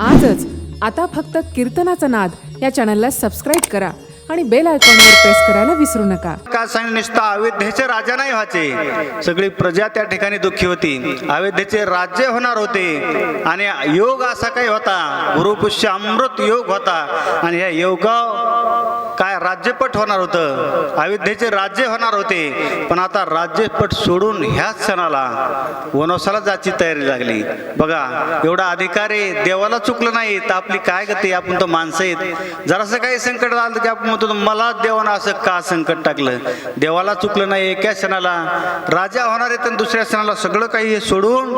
आजच आता फक्त कीर्तनाचा नाद या चॅनलला सबस्क्राईब करा आणि बेल आयकॉनवर प्रेस करायला विसरू नका. का सांग निष्ठा अयोध्येचे राजा नाही व्हायचे. सगळी प्रजा त्या ठिकाणी दुःखी होती. अयोध्येचे राज्य होणार होते. आणि योग असा काही होता. गुरुपुष्य अमृत योग होता. आणि या योगा काय राज्यपट होणार होतं. अयोध्येचे राज्य होणार होते. पण आता राज्यपट सोडून ह्याच सणाला वनवसाला जायची तयारी लागली. बघा एवढा अधिकार आहे देवाला चुकलं नाही तर आपली काय गती आपण तर माणसं आहेत. जरासं काही संकट आलं की आपण म्हणतो मला देवानं असं का संकट टाकलं? देवाला चुकलं नाही एका सणाला राजा होणार आहे तर दुसऱ्या सणाला सगळं काही हे सोडून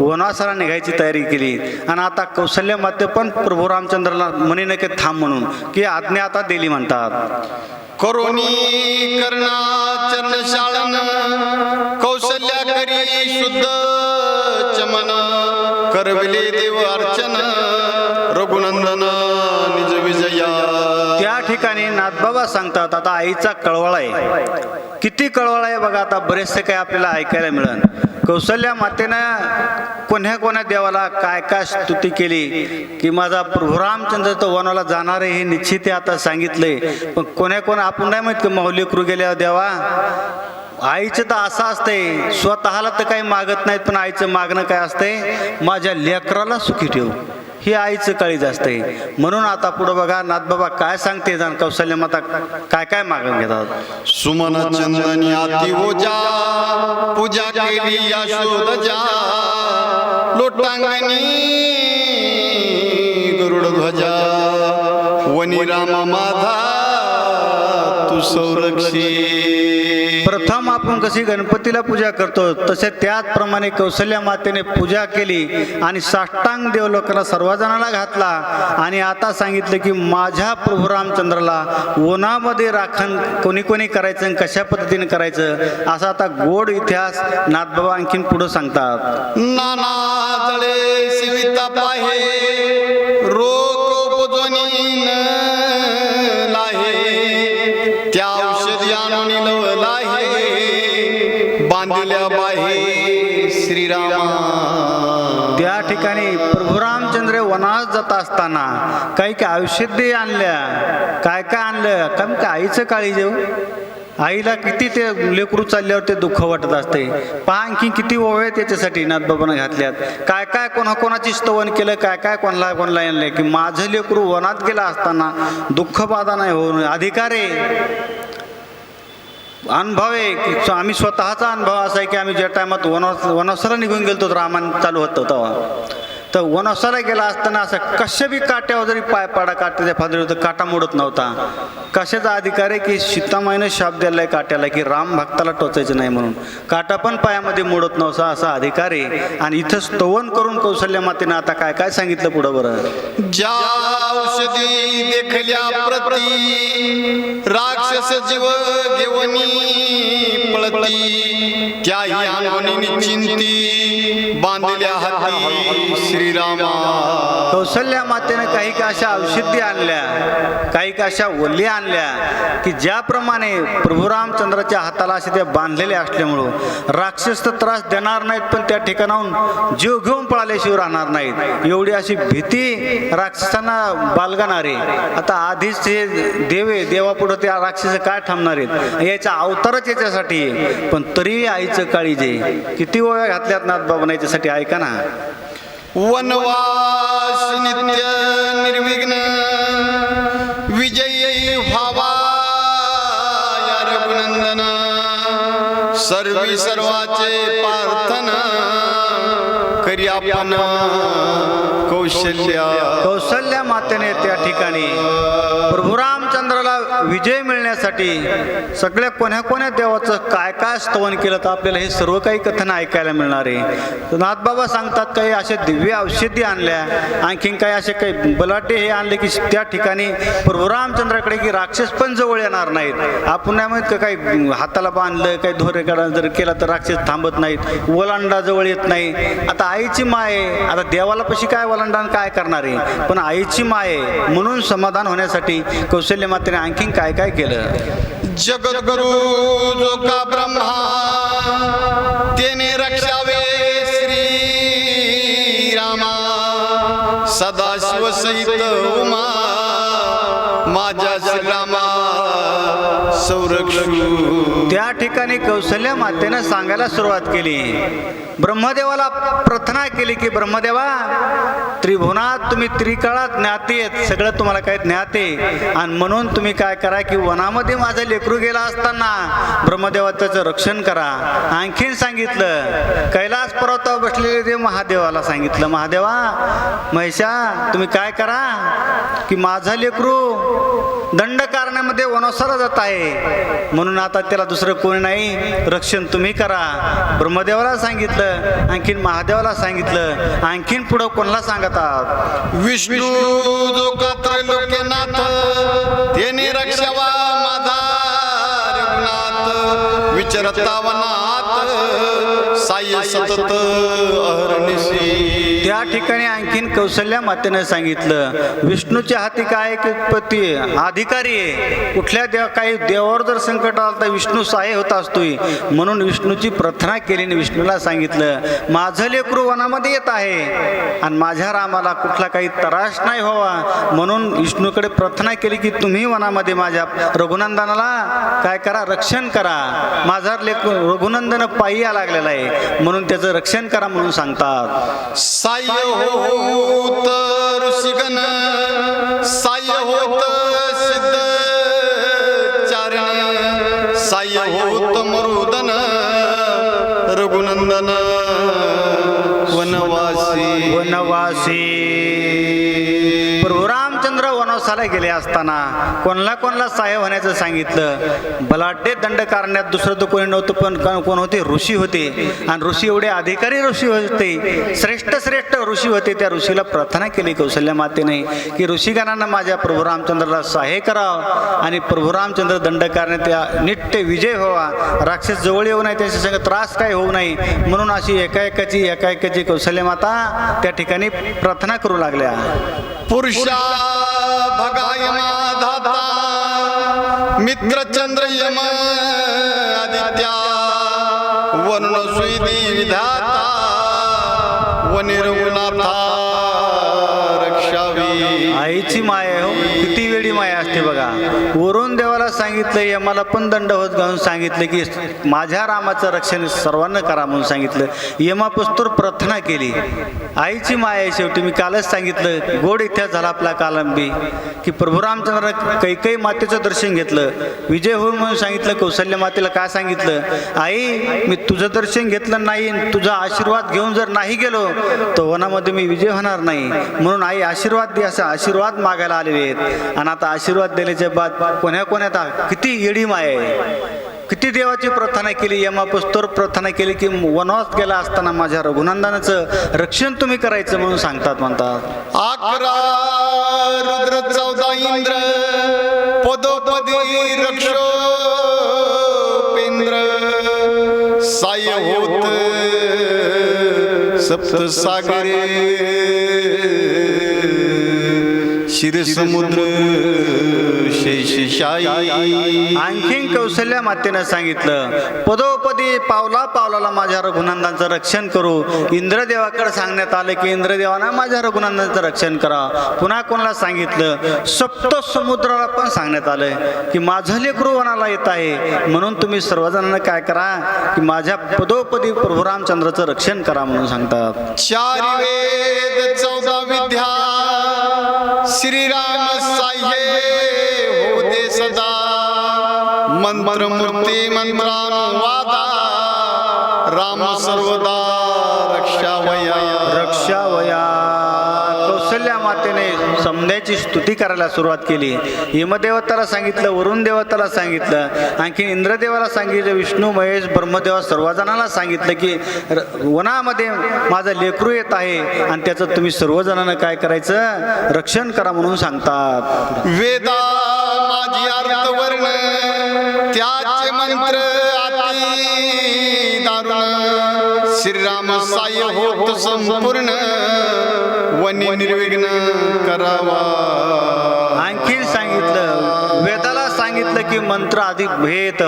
वनवासाला निघायची तयारी केली. आणि आता कौशल्य माते पण प्रभू रामचंद्राला म्हणे नके थांब म्हणून की आज्ञा आता दिली म्हणतात. करोनी कर्णा चरण कौशल्या करी शुद्ध चमन करविले देव अर्चन रघुनंदन निज विजया त्या ठिकाणी नाथबाबा सांगतात आता आईचा कळवळा आहे. किती कळवळा आहे बघा आता बरेचसे काही आपल्याला ऐकायला मिळेल. कौशल्या मातेनं कोण्या कोण्या देवाला काय काय स्तुती केली की माझा प्रभू रामचंद्र तर वनाला जाणार आहे हे निश्चित आहे आता सांगितले पण कोण्या कोणा आपण नाही माहीत की माऊली क्रू गेल्या देवा. आईचं तर असं असतंय स्वतःला तर काही मागत नाहीत पण आईचं मागणं काय असतंय? माझ्या लेकराला सुखी ठेव. ही आईचं काळीज असते. म्हणून आता पुढं बघा नाथबाबा काय सांगते जाण कौशल्य माता काय काय मागून घेतात? सुमन चंदनी आती ओजा पूजा केली यशोद जा. लोटांगणी गरुड ध्वजा. वनी राम माधा तू संरक्षी. प्रथम आपण कशी गणपतीला पूजा करतो तसे त्याचप्रमाणे कौशल्या मातेने पूजा केली आणि साष्टांग देवलोकाला सर्वजणाला घातला. आणि आता सांगितलं की माझ्या प्रभू रामचंद्राला उन्हामध्ये राखण कोणी कोणी करायचं आणि कशा पद्धतीने करायचं असा आता गोड इतिहास नाथबाबा आणखीन पुढं सांगतात. नाना जळे पाहे. दिल्या बाहे श्रीरामा. त्या ठिकाणी प्रभू रामचंद्र वनास जात असताना काही काय औषधी आणल्या. काय काय आणलं? कारण का आईचं काळी जेव. आईला किती ते लेकरू चालल्यावर ते दुःख वाटत असते. पहा आणखी किती ओवे त्याच्यासाठी नाथबाबानं घातल्यात. काय काय कोणा कोणाची स्तवन केलं? काय काय कोणाला कोणाला आणलं? की माझं लेकरू वनात गेला असताना दुःख बाधा नाही होऊन अधिकार आहे. अनुभव आहे की आम्ही स्वतःचा अनुभव असा आहे की आम्ही ज्या टायमात वनवास वनवासाला निघून गेलो तर रामायण चालू होतं तेव्हा. तर वनवासाला गेला असताना असं कशा बी काट्यावर जरी पाय पाडा काट्याच्या फादरी होतं काटा मोडत नव्हता. कशाचा अधिकार आहे की सीतामाईनं शाप दिलाय काट्याला की राम भक्ताला टोचायचं नाही म्हणून. काटा पण पायामध्ये मोडत नव्हता असा अधिकार आहे. आणि इथं स्तवन करून कौशल्य मातेनं आता काय काय सांगितलं पुढं बरं? ज्या औषधी देखल्या प्रती राक्षस जीव घेवनी पळती त्याही आणून चिंती बांधल्या हाती श्रीरामा. कौशल्या मातेनं काही का अशा औषधी आणल्या काही का अशा ओली आणल्या की ज्याप्रमाणे प्रभू रामचंद्राच्या हाताला असे ते बांधलेले असल्यामुळं राक्षस तर त्रास देणार नाहीत पण त्या ठिकाणाहून जीव घेऊन पळाल्याशिवाय राहणार नाहीत. एवढी अशी भीती राक्षसांना बालगणारे. आता आधीच हे देवे देवापुढं त्या राक्षस काय थांबणार आहेत? याचा अवतारच याच्यासाठी आहे. पण तरी आईचं काळीजे किती ओव्या घातल्यात नाथबाबा याच्यासाठी ऐका ना. वनवास नित्य निर्विघ्न विजयी व्हावा या रघुनंदन सर्वी सर्वाचे प्रार्थना करी आपण. कौशल्या. कौशल्या मातेने त्या ठिकाणी प्रभू रामचंद्राला विजय मिळण्यासाठी सगळ्या कोण्या कोण्या देवाचं काय काय स्तवन केलं तर आपल्याला हे सर्व काही कथन ऐकायला मिळणार आहे. नाथबाबा सांगतात काही असे दिव्य औषधी आणल्या आणखीन काही असे काही बलाटे हे आणले की त्या ठिकाणी प्रभू रामचंद्राकडे की राक्षस पण जवळ येणार नाहीत. आपण नाही का काही हाताला बांधलं काही धोरेकडा जर केला तर राक्षस थांबत नाहीत ओलांडा जवळ येत नाही. आता आईची माय आता देवाला पशी काय ओलांडा काय करणार? आहे पण आईची माय आहे म्हणून समाधान होण्यासाठी कौशल्य मातेने आणखीन काय काय केलं? जगद्गुरु जो का ब्रह्मा त्याने रक्षावे श्री रामा सदाशिव सहित संरक्षू त्या ठिकाणी कौशल्य मातेनं सांगायला सुरुवात केली. ब्रह्मदेवाला प्रार्थना केली की ब्रह्मदेवा त्रिभुवनात तुम्ही त्रिकाळात ज्ञाती आहेत. सगळं तुम्हाला काय ज्ञाते आणि म्हणून तुम्ही काय करा की वनामध्ये माझं लेकरू गेला असताना ब्रह्मदेवा त्याचं रक्षण करा. आणखीन सांगितलं कैलास पर्वतावर बसलेले ते महादेवाला सांगितलं महादेवा महिषा तुम्ही काय करा की माझं लेकरू दंडकारण्यामध्ये वनोसरा जात आहे. म्हणून आता त्याला दुसरं कोणी नाही. रक्षण तुम्ही करा. ब्रह्मदेवाला सांगितलं आणखीन महादेवाला सांगितलं आणखीन पुढं कोणाला सांगत आहात? विष्णू विचरतावनात साय सतत अहर्निशी त्या ठिकाणी आणखीन कौशल्या मातेनं सांगितलं विष्णूच्या हाती काय की पती अधिकारी आहे. कुठल्या देव काही देवावर जर संकट आलं तर विष्णू सहाय्य होत असतोय. म्हणून विष्णूची प्रार्थना केली आणि विष्णूला सांगितलं माझं लेकरू वनामध्ये येत आहे आणि माझ्या रामाला कुठला काही त्रास नाही व्हावा. म्हणून विष्णूकडे प्रार्थना केली की तुम्ही वनामध्ये माझ्या रघुनंदनाला काय करा? रक्षण करा. माझा लेकरू रघुनंदन पायी या लागलेला आहे. म्हणून त्याचं रक्षण करा म्हणून सांगतात. साय होत ऋषिगण साय होत सिद्ध चारण साय होत मरुदन रघुनंदन वनवासी। वनवासी। वनवासाला गेले असताना कोणला कोणला सहाय्य होण्याचं सांगितलं? बलाढ्य दंड कारण्यात दुसरं तर कोणी नव्हतं पण कोण- कोण होते? ऋषी होते. आणि ऋषी एवढे अधिकारी ऋषी होते. श्रेष्ठ श्रेष्ठ ऋषी होते. त्या ऋषीला प्रार्थना केली कौशल्य मातेने की ऋषीगणांना माझ्या प्रभू रामचंद्राला सहाय्य करावं आणि प्रभू रामचंद्र दंड करण्यात त्या निट्य विजय व्हावा. राक्षस जवळ येऊ नये त्यांच्या संग त्रास काय होऊ नये. म्हणून अशी एका एकाची एका एकाची कौशल्य माता त्या ठिकाणी प्रार्थना करू लागल्या. पुरुषा भगाय माधाता मित्र चंद्र यम आदित्या। वरुण सुईदी विधाता वनिरघुनाथा रक्षावी आईची माया हो. किती वेळी माया असते बघा. वरून देवाला सांगितलं यमाला पण दंड होत घालून सांगितलं की माझ्या रामाचं रक्षण सर्वांना करा म्हणून सांगितलं. यमापुस्तूर प्रार्थना केली. आईची माया आहे शेवटी. मी कालच सांगितलं गोड इतिहास झाला आपला कालंबी. की प्रभू रामचंद्र कैकई मातेचं दर्शन घेतलं. विजय होईल म्हणून सांगितलं कौशल्य मातेला काय सांगितलं? आई मी तुझं दर्शन घेतलं नाही तुझा आशीर्वाद घेऊन जर नाही गेलो तर वनामध्ये मी विजय होणार नाही. म्हणून आई आशीर्वाद दे असं आशीर्वाद मागायला आलेले आहेत. आणि आता आशीर्वाद दिल्याच्या बाद कोण्या कोण्यात किती येडी आहे. किती देवाची प्रार्थना केली यमापुस्तोर प्रार्थना केली की वनवास गेला असताना माझ्या रघुनंदनाचं रक्षण तुम्ही करायचं म्हणून सांगतात म्हणतात. अकरा रुद्र चौदा इंद्र पदोपदी रक्षो साय होत सप्त शिर समुद्र शेषशाई आणखीन कौशल्या मातेनं सांगितलं पदोपदी पावला पावलाला माझ्या रघुनंदांचं रक्षण करू. इंद्रदेवाकडे सांगण्यात आलं की इंद्रदेवानं माझ्या रघुनंदांचं रक्षण करा. पुन्हा कोणाला सांगितलं सप्त समुद्राला पण सांगण्यात आलं की माझं लेकरू वनाला येत आहे. म्हणून तुम्ही सर्वजणांना काय करा की माझ्या पदोपदी प्रभू रामचंद्राचं रक्षण करा म्हणून सांगतात. चार वेद चौदा विद्या श्रीराम साह्ये होते सदा। मंत्र मूर्ती मंत्रानुवादा। राम सर्वदा रक्षावया रक्षावया देवाची स्तुती करायला सुरुवात केली. यमदेवताला सांगितलं वरुण देवताला सांगितलं आणखी इंद्रदेवाला सांगितलं विष्णू महेश ब्रह्मदेवा सर्वजणांना सांगितलं की र- वनामध्ये माझं लेकरू येत आहे आणि त्याचं तुम्ही सर्वजणांना काय करायचं? रक्षण करा म्हणून सांगतात. वेदा माझी अर्थवर्ण त्याचे मंत्र श्रीराम साय होत संपूर्ण. वनी निर्विघ्न करावा. आणखी सांगितलं वेदाला सांगितलं की मंत्र अधिक भेद.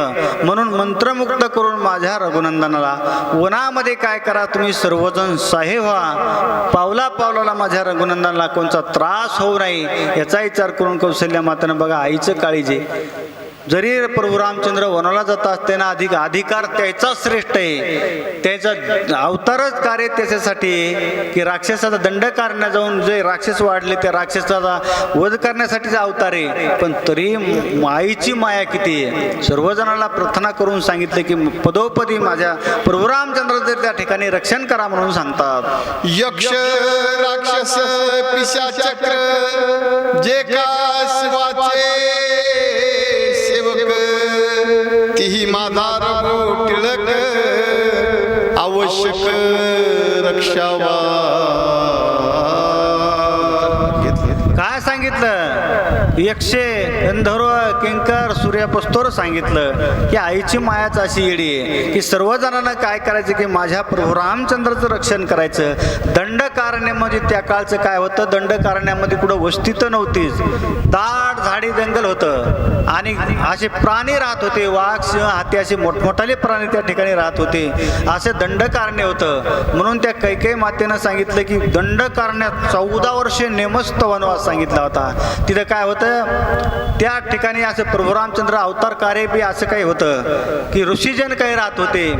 म्हणून मंत्रमुक्त करून माझ्या रघुनंदनाला वनामध्ये काय करा तुम्ही सर्वजण साहे व्हा पावला पावलाला माझ्या रघुनंदनाला कोणता त्रास होऊ नये याचा विचार करून कौशल्या मातानं बघा आईचं काळीजे जरी प्रभू रामचंद्र वनाला जात असताना अधिक अधिकार त्याचा श्रेष्ठ आहे. त्याचा अवतारच कार्य त्याच्यासाठी की राक्षसाचा दंड करण्या जाऊन जे राक्षस वाढले त्या राक्षसाचा वध करण्यासाठीचा अवतार आहे. पण तरी आईची माया किती आहे? सर्वजणांना प्रार्थना करून सांगितले की पदोपदी माझ्या प्रभू रामचंद्र जर त्या ठिकाणी रक्षण करा म्हणून सांगतात. यक्ष राक्षस पिशाचक्र जे का शिवाचे ही माझा रघु टिळक आवश्यक रक्षावा काय सांगितलं? एकशे गंधर्व किंकर सूर्यपस्तोर सांगितलं की आईची मायाच अशी येडी आहे की सर्वजणांना काय करायचं की माझ्या प्रभू रामचंद्राचं रक्षण करायचं. दंडकारण्यामध्ये त्या काळचं काय होतं? दंडकारण्यामध्ये कुठं वस्ती तर नव्हतीच. दाट झाडी जंगल होतं. आणि असे प्राणी राहत होते वाघ सिंह हाती असे मोठमोठाले प्राणी त्या ठिकाणी राहत होते. असे दंडकारण्य होतं. म्हणून त्या कैकेय मातेनं सांगितलं की दंडकारण्यात चौदा वर्षे नेमस्त वनवास सांगितला होता. तिथं काय होतं? त्या ठिकाणी असं प्रभुरामचंद्र अवतार कार्य बी असं काही होतं की ऋषीजन काही राहत होते.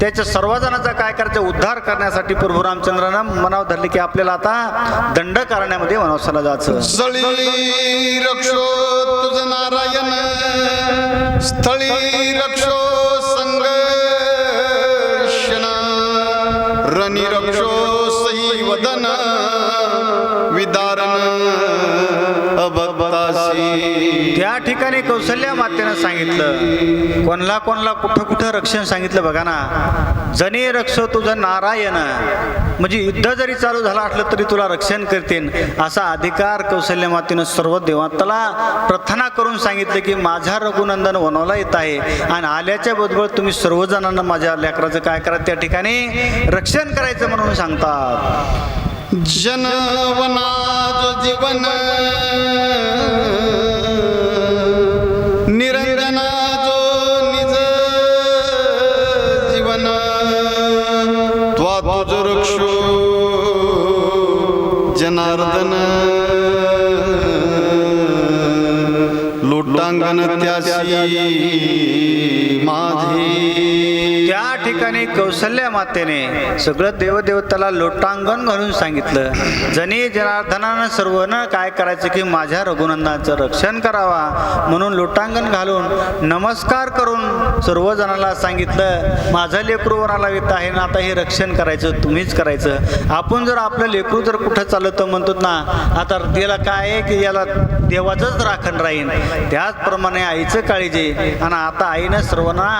त्याच्या सर्वजणांचा काय करायचं उद्धार करण्यासाठी प्रभू रामचंद्रानं मनाव धरले की आपल्याला आता दंड करण्यामध्ये वनवासाला जायचं. स्थळी रक्षो तुझ नारायण स्थळी रक्षो संग रणी रक्षो त्या ठिकाणी कौशल्या मातेनं सांगितलं कोणला कोणला कुठं कुठं रक्षण सांगितलं बघा ना. जनी रक्षो तुझं नारायण. म्हणजे युद्ध जरी चालू झालं असलं तरी तुला रक्षण करतील असा अधिकार कौशल्य मातेनं सर्व देवताला प्रार्थना करून सांगितलं की माझा रघुनंदन वनवला येत आहे. आणि आल्याच्या बरोबर तुम्ही सर्वजणांना माझ्या लेकराचं काय करा त्या ठिकाणी रक्षण करायचं म्हणून सांगतात. जनवना जीवन. त्याशी माझे त्या ठिकाणी कौशल्य मातेने सगळं देवदेवताला लोटांगण घालून सांगितलं. जनी जनार्दनानं सर्वनं काय करायचं की माझ्या रघुनंदाचं रक्षण करावा म्हणून लोटांगण घालून नमस्कार करून सर्वजणाला सांगितलं माझं लेकरू वराला येत आहे ना आता हे रक्षण करायचं तुम्हीच करायचं. आपण जर आपलं लेकरू जर कुठं चाललं तर म्हणतो ना आता त्याला काय आहे की याला देवाचंच राखण राहील त्याचप्रमाणे आईचं काळजी. आणि आता आईनं सर्वांना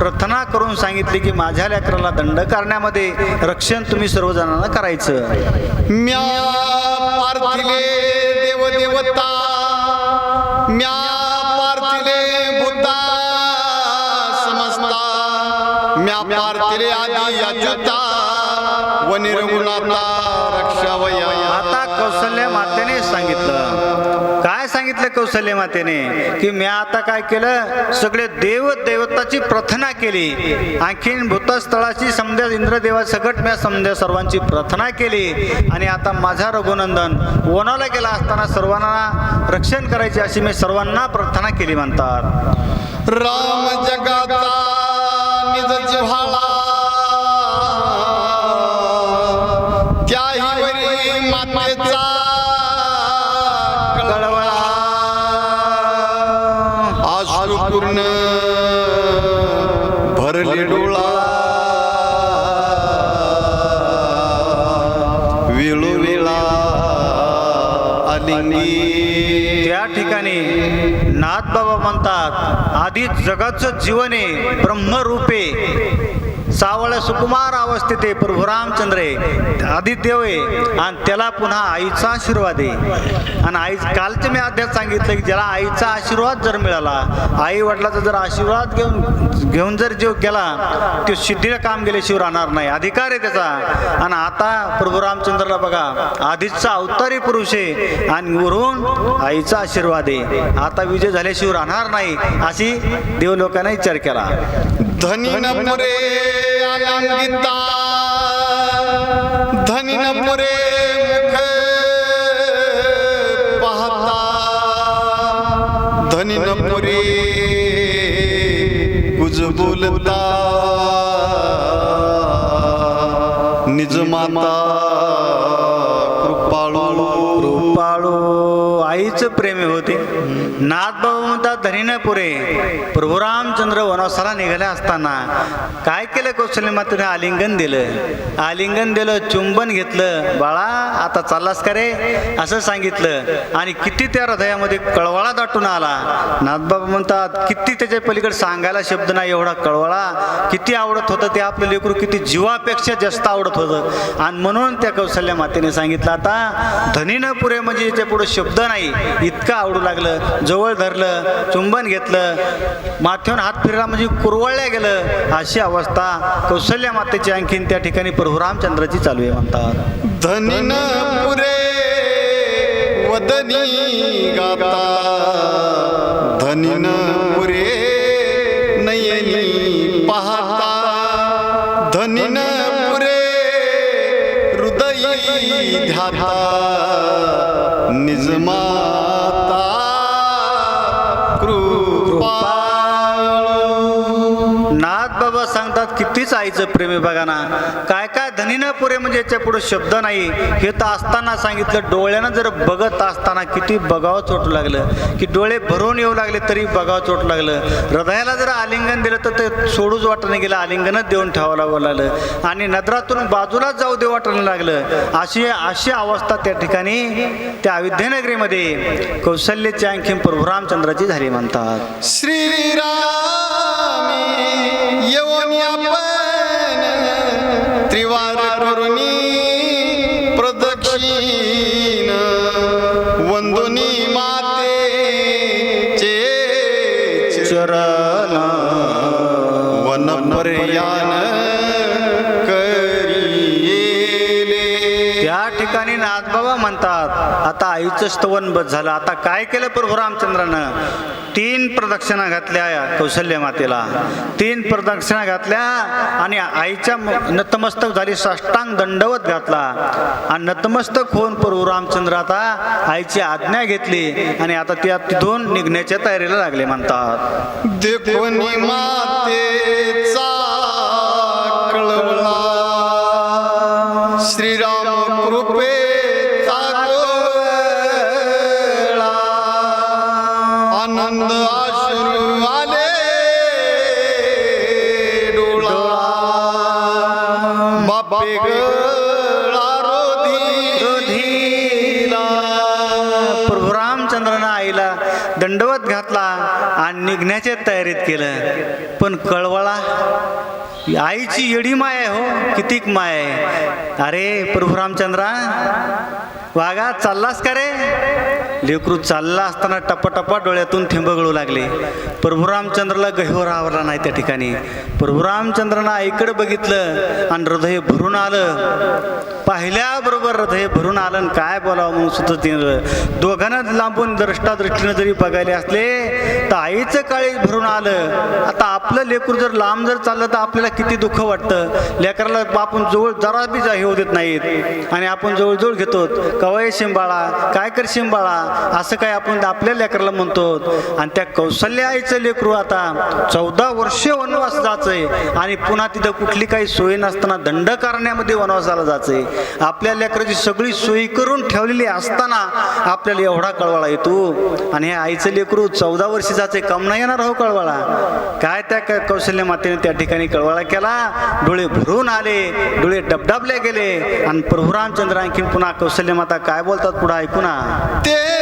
प्रार्थना करून सांगितली की माझ्या लेकराला दंड करण्यामध्ये रक्षण तुम्ही सर्वजणांना करायचं. म्या पार्थिले देव देवता म्या पार्थिले बुद्धा समजता म्या पार्थिले आदी अच्युता. व निर्गुणाता. सांगितलं कौशल्य मातेने की मी आता काय केलं? सगळे देव देवताची प्रार्थना केली. आणखीन भूतस्थळाची समजा इंद्रदेवा सकट म्या समजा सर्वांची प्रार्थना केली. आणि आता माझा रघुनंदन वनाला गेला असताना सर्वांना रक्षण करायचे अशी मी सर्वांना प्रार्थना केली म्हणतात. राम जगाचा निज नाथ जगाचं जीवन आहे ब्रह्मरूपे सावळ सुकुमार अवस्थेत आहे प्रभू रामचंद्र आहे. आहे. आणि त्याला पुन्हा आईचा आशीर्वाद आहे. आणि आई कालचे मी अध्यात सांगितलं की ज्याला आईचा आशीर्वाद जर मिळाला आई वडिलाचा जर आशीर्वाद घेऊन घेऊन जर जीव केला तो सिद्धीला काम गेल्याशिवाय राहणार नाही. अधिकार आहे त्याचा. आणि आता प्रभू रामचंद्रला बघा आधीचा अवतारी पुरुष आहे. आणि वरून आईचा आशीर्वाद आहे. आता विजय झाल्याशिवाय राहणार नाही अशी देव लोकांना विचार केला. धनी नपुरे आनंदिता धनी नपुरे मुख पाहता। धनी नपुरे कुज बोलता। निज माता कृपाळू। कृपाळू। आईचं प्रेमी होते नाथबाबा म्हणतात धनीनं पुरे प्रभू रामचंद्र वनवासाला निघाले असताना काय केलं कौशल्य मातेने आलिंगन दिलं. आलिंगन दिलं चुंबन घेतलं. बाळा आता चाललास का रे? असं सांगितलं. आणि किती त्या हृदयामध्ये कळवळा दाटून आला. नाथबाबा म्हणतात किती त्याच्या पलीकडे सांगायला शब्द नाही एवढा कळवळा. किती आवडत होतं ते आपलं लेकरू किती जीवापेक्षा जास्त आवडत होतं. आणि म्हणून त्या कौशल्य मातेने सांगितलं आता धनीनं पुरे म्हणजे याच्यापुढे शब्द नाही इतकं आवडू लागलं. जवळ धरलं चुंबन घेतलं माथ्यावर हात फिरला म्हणजे कुरवळल्या गेलं अशी अवस्था कौशल्या मातेची आणखीन त्या ठिकाणी प्रभू रामचंद्राची चालू आहे म्हणतात. धनी पुरे वदनी गाता. धनी पुरे नयनी पाहता. धनी पुरे हृदयी ध्याता. निजमाता सांगतात कितीच आईचं प्रेम बघाना बघा ना. काय काय धनीनं पुरे म्हणजे याच्यापुढे शब्द नाही. हे तर असताना सांगितलं डोळ्यानं जर बघत असताना किती बघावं चोटू लागलं. की डोळे भरून येऊ लागले तरी बघावं चोटू लागलं. हृदयाला जर आलिंगन दिलं तर ते सोडूच वाटणं गेलं आलिंगनच देऊन ठेवावं लागू लागलं. आणि नजरातून बाजूलाच जाऊ दे वाटणं लागलं. अशी अशी अवस्था त्या ठिकाणी त्या अयोध्यनगरीमध्ये कौशल्याची आणखी प्रभू रामचंद्राची झाली म्हणतात. श्रीराम त्रिवार करुणी प्रदक्षिण वंदुनी मातेचे चरण वन पर्यान करी त्या ठिकाणी नाथबाबा म्हणतात आईचं स्तवन बस झालं. आता काय केलं प्रभू रामचंद्रानं? तीन प्रदक्षिणा घातल्या कौशल्य मातेला. तीन प्रदक्षिणा घातल्या आणि आईच्या नतमस्तक झाली साष्टांग दंडवत घातला. आणि नतमस्तक होऊन प्रभू रामचंद्र आता आईची आज्ञा घेतली आणि आता त्या तिथून निघण्याच्या तयारीला लागले म्हणतात. देखोनी प्रभू रामचंद्रानं आईला दंडवत घातला आणि निघण्याच्या तयारीत केलं. पण कळवळा आईची येडी माय आहे हो कितीक माय आहे. अरे प्रभू रामचंद्रा वागा चाललास का रे? लेकरू चालला असताना टप्पा डोळ्यातून थेंब गळू लागले. प्रभू रामचंद्रला गहिवर आवरला नाही त्या ठिकाणी. प्रभू रामचंद्रानं आईकडे बघितलं आणि हृदय भरून आलं. पाहिल्याबरोबर हृदय भरून आलं आणि काय बोलावं म्हणून सुद्धा तिनं दोघांना लांबून दृष्टा दृष्टीनं जरी बघायला असले तर आईचं काळी भरून आलं. आता आपलं लेकरू जर लांब जर चाललं तर आपल्याला किती दुःख वाटतं? लेकराला आपण जवळ जरा बी हे होत देत नाहीत. आणि आपण जवळजवळ घेतो. कवाय शिंबाळा काय कर शिंबाळा? असं काय आपण आपल्या लेकराला म्हणतो? आणि त्या कौशल्य आईचं लेकरू आता चौदा वर्ष वनवास जायचंय आणि पुन्हा तिथं कुठली काही सोय नसताना दंड करण्यामध्ये वनवासाला जायचंय आपल्या लेकराची सगळी सोयी करून ठेवलेली असताना आपल्याला एवढा कळवाळा येतो. आणि हे आईचं लेकरू चौदा वर्ष जायचंय कम नाही येणार हो कळवाळा. काय त्या क- कौशल्य मातेने त्या ठिकाणी कळवाळा केला? डोळे भरून आले डोळे डबडबले गेले. आणि प्रभू रामचंद्र आणखी पुन्हा कौशल्य माता काय बोलतात पुढे ऐकू ना. ते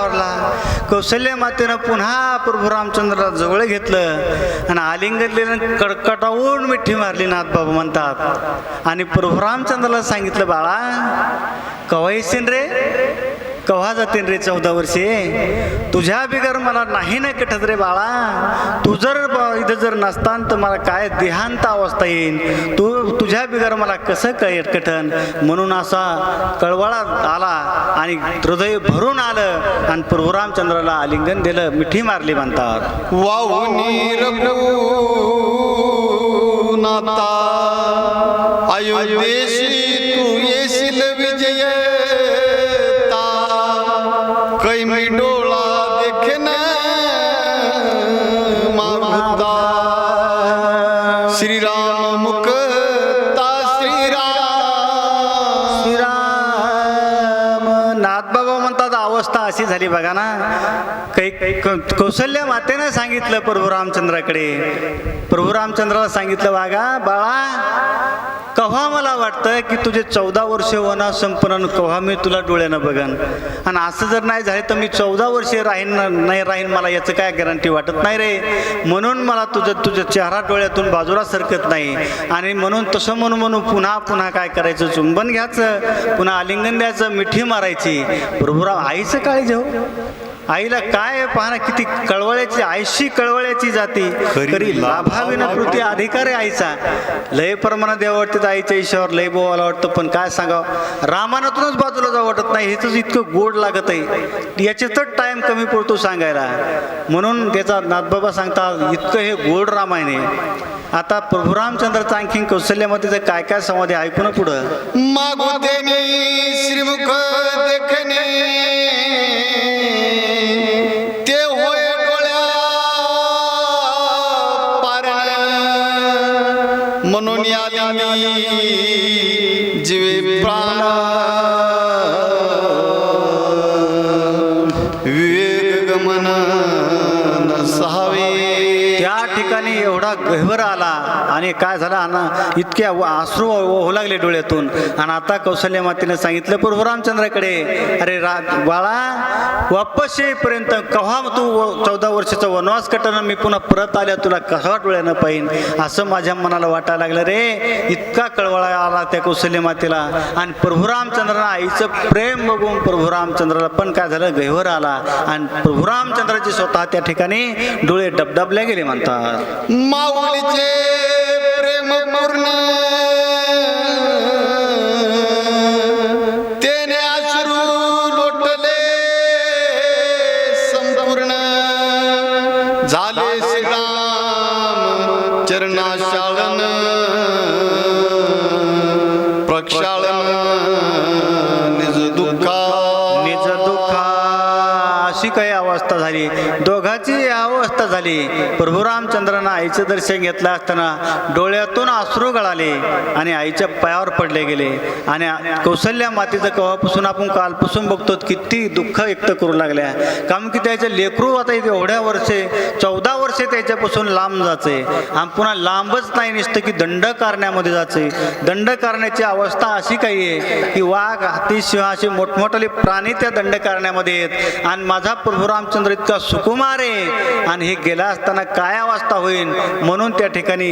कौशल्य मातेनं पुन्हा प्रभू रामचंद्राला जवळ घेतलं आणि आलिंगन कडकटावून मिठी मारली नाथबाबा म्हणतात. आणि प्रभू रामचंद्राला सांगितलं बाळा कवा येशील रे? कव्हा जातीन रे चौदा वर्षे? तुझ्या बिगर मला नाही ना कठत रे बाळा. तू जर इथं जर नसतान तर मला काय देहांत अवस्था येईल तू तुझ्या बिगर मला कसं काय कठन? म्हणून असा कळवळा आला आणि हृदय भरून आलं आणि प्रभू रामचंद्राला आलिंगन दिलं. मिठी मारली म्हणतात. वाहुनी नाता अयोध्येशी कैमी डोळा देखन मागुता श्रीराम मुक्ता श्रीराम। नाथ नाथबाबा म्हणतात अवस्था अशी झाली बघा ना. काही क- कौशल्य मातेनं सांगितलं प्रभू रामचंद्राकडे. प्रभू रामचंद्राला सांगितलं वागा बाळा कव्हा मला वाटतं की तुझे चौदा वर्ष वना संपन्न कव्हा मी तुला डोळ्यानं बघन? आणि असं जर नाही झालं तर मी चौदा वर्षे राहीन नाही राहीन मला याचं काय गॅरंटी वाटत नाही रे? म्हणून मला तुझं तुझं चेहरा डोळ्यातून बाजूला सरकत नाही. आणि म्हणून तसं म्हणून म्हणून पुन्हा पुन्हा काय करायचं? चुंबन घ्यायचं. पुन्हा आलिंगन द्यायचं. मिठी मारायची. प्रभुराव आईचं काळजी हो. आईला काय पाहणं? किती कळवळ्याची आईशी कळवळ्याची जाती. खरी तरी लाभावी न कृती अधिकार आहे आईचा. लय प्रमाणात देवा वाटतं आईच्या ईशावर लय बोवायला वाटतं पण काय सांगावं? रामानातूनच बाजूला जावं वाटत नाही हेच इतकं गोड लागत आहे. याच्यातच टाइम कमी पडतो सांगायला. म्हणून त्याचा नाथबाबा सांगतात इतकं हे गोड रामायण आहे. आता प्रभू रामचंद्राचं आणखीन कौशल्यामध्ये काय काय संवाद आहे ऐकू ना पुढं. मागुतेनी श्रीमुख देखणे. पारण म्हणून जीवे प्राण। विवेक गमन सहावे त्या ठिकाणी एवढा गहवर आला आणि काय झालं ना इतक्या आश्रू होऊ लागले डोळ्यातून. आणि आता कौशल्य मातेने सांगितलं प्रभू रामचंद्राकडे अरे रा बाळा वापस येईपर्यंत कव्हा तू व- चौदा वर्षाचा वनवास कटणं मी पुन्हा परत आल्या तुला कसा डोळ्यानं पाहिन? असं माझ्या मनाला वाटायला लागलं रे इतका कळवळा आला त्या कौशल्य मातेला. आणि प्रभू रामचंद्राला आईचं प्रेम बघून प्रभू रामचंद्राला पण काय झालं गहिवर आला. आणि प्रभू रामचंद्राचे स्वतः त्या ठिकाणी डोळे डबडबले गेले म्हणतात. माऊलीचे प्रेम अवस्था झाली. प्रभू रामचंद्रानं आईचं दर्शन घेतलं असताना डोळ्यातून आश्रू गळाले आणि आईच्या पायावर पडले गेले. आणि कौशल्या मातीचं कव्हापासून आपण कालपासून बघतो किती दुःख व्यक्त करू लागल्या. कारण की त्याचे लेकरू आता एवढ्या वर्षे चौदा वर्षे त्याच्यापासून लांब जाते. आणि पुन्हा लांबच नाही नसतं की दंड करण्यामध्ये जाते. दंड करण्याची अवस्था अशी काही आहे की वाघ हाती सिंह असे मोठमोठाले प्राणी त्या दंड करण्यामध्ये आहेत. आणि माझा प्रभू रामचंद्र इतका सुकुमार आहे. आणि हे गेला असताना काय अवस्था होईल म्हणून त्या ठिकाणी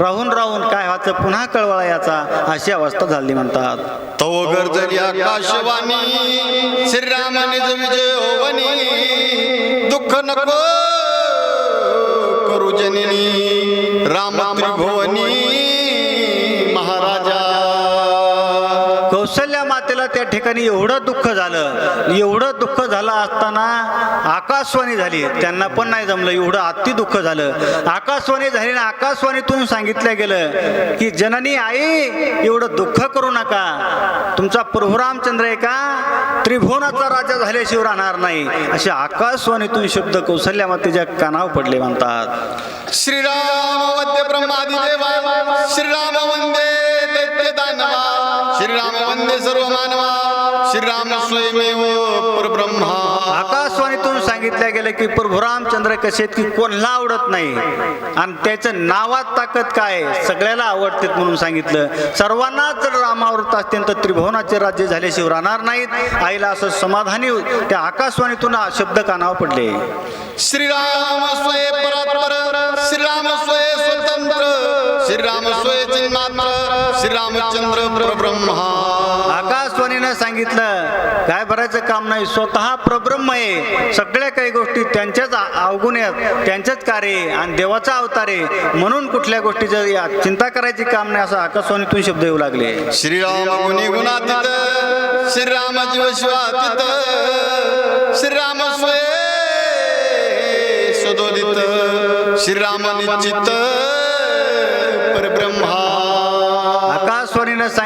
राहून राहून काय व्हायचं? पुन्हा कळवळा याचा अशी अवस्था झाली म्हणतात. तो गर्जरी आकाशवाणी श्रीराम विजय दुःख नको करू जननी राम त्रिभुवनी कौशल्या त्या ठिकाणी एवढं दुःख झालं. एवढं दुःख झालं असताना आकाशवाणी झाली. त्यांना पण नाही जमलं. एवढं अति दुःख झालं. आकाशवाणी झाली ना आकाशवाणीतून सांगितलं गेलं की जननी आई एवढं दुःख करू नका. तुमचा प्रभुरामचंद्र आहे का? त्रिभुवनाचा राजा झाल्याशिवाय राहणार नाही. असे आकाशवाणीतून शब्द कौशल्या मातेच्या कानावर पडले म्हणतात. श्रीराम वंदे श्रीराम वंदे दैत्य दानवा. श्रीराम वंदे सर्व श्रीराम स्वयमेव परब्रह्मा. आकाशवाणीतून सांगितलं गेलं की प्रभू रामचंद्र कसे आहेत की कोणाला आवडत नाही. आणि त्याचं नावात ताकद काय? सगळ्याला आवडते म्हणून सांगितलं. सर्वांनाच जर रामावृत असतील तर त्रिभुवनाचे राज्य झाल्याशिवाय राहणार नाहीत. आईला असं समाधानी त्या आकाशवाणीतून शब्द कानावर पडले. श्रीराम स्वय श्रीराम स्वय स्वतंत्र श्रीराम स्वय चिन्मात्र श्रीरामचंद्र परब्रह्मा. आकाशवाणीनं सांगितलं काय भरायचं काम नाही स्वतः प्रब्रह्म आहे. सगळ्या काही गोष्टी त्यांच्याच अवगुण आहेत त्यांच्याच कार्य आणि देवाचा अवतार आहे. म्हणून कुठल्या गोष्टीचं या- चिंता करायची काम नाही असं आकाशवाणीतून शब्द येऊ लागले. श्रीराम गुणी गुणातीत श्रीराम जीव शिवातीत श्रीराम स्वय सुदोदित श्रीराम निश्चित.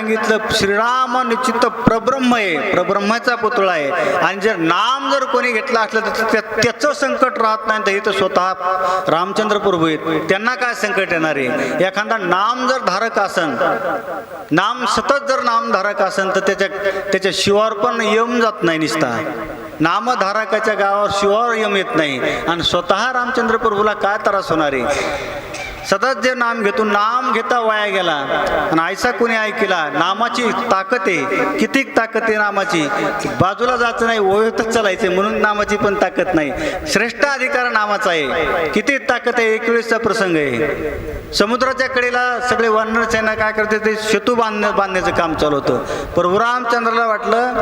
सांगितलं श्रीराम निश्चित प्रब्रह्म आहे प्रब्रह्माचा पुतळा आहे. आणि जर नाम जर कोणी घेतलं असलं तर त्या- त्याचं संकट राहत नाही तर इथं स्वतः रामचंद्र प्रभू आहेत त्यांना काय संकट येणार आहे? एखादा नाम जर धारक असन नाम सतत जर नामधारक असन तर त्याच्या त्याच्या शिवार पण यम जात नाही निसता. नामधारकाच्या गावावर शिवावर यम येत नाही. आणि स्वतः रामचंद्र प्रभूला काय त्रास होणार आहे? सतत जे नाम घेतो नाम घेता वाया गेला. आणि आयसा कोणी ऐकला नामाची ताकद आहे. किती ताकद आहे नामाची? बाजूला जायचं नाही ओळखतच चालायचं म्हणून नामाची पण ताकद नाही. श्रेष्ठ अधिकार नामाचा आहे. किती ताकद आहे एक वेळेसचा प्रसंग आहे. समुद्राच्या कडेला सगळे वानर सेना काय करते ते सेतू बांधण्या बांधण्याचं काम चालू होतं. प्रभू रामचंद्राला वाटलं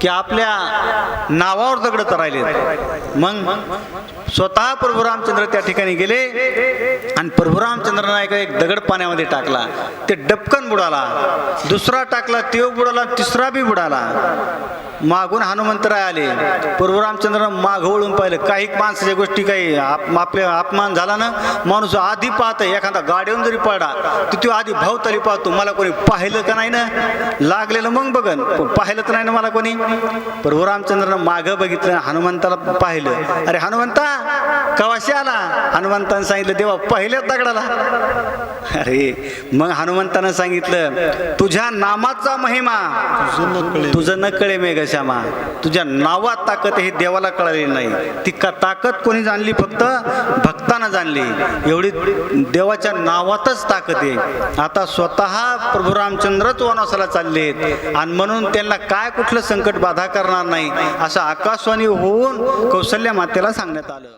की आपल्या नावावर दगड राहिले मग? स्वतः प्रभू रामचंद्र त्या ठिकाणी गेले आणि प्रभू रामचंद्र नायक एक दगड पाण्यामध्ये टाकला. ते डबकन बुडाला दुसरा टाकला तो बुडाला तिसरा बी बुडाला. मागून हनुमंतराय आले. प्रभू रामचंद्र माग वळून पाहिलं. काही माणसाच्या गोष्टी काही आप आपल्या अपमान झाला ना माणूस आधी पाहत एखादा गाडीवरून जरी पडला तर तो आधी भावताली पाहतो. मला कोणी पाहिलं का नाही ना? लागलेलं मग बघन. पाहिलं तर नाही ना मला कोणी? प्रभू रामचंद्रनं मागं बघितलं हनुमंताला पाहिलं. अरे हनुमंता कवाशी आला? हनुमंतानं सांगितलं देवा पहिल्या दगडाला. अरे मग हनुमंतानं सांगितलं तुझ्या नामाचा महिमा तुझं न कळे श्यामा तुझ्या नावात ताकद हे देवाला कळाली नाही. ती का ताकद कोणी जाणली फक्त भक्तानं जाणली. एवढी देवाच्या नावातच ताकद आहे. आता स्वतः प्रभू रामचंद्रच वनवासाला चालले आहेत. आणि म्हणून त्यांना काय कुठलं संकट बाधा करणार नाही असं आकाशवाणी होऊन कौशल्या मातेला सांगण्यात आलं.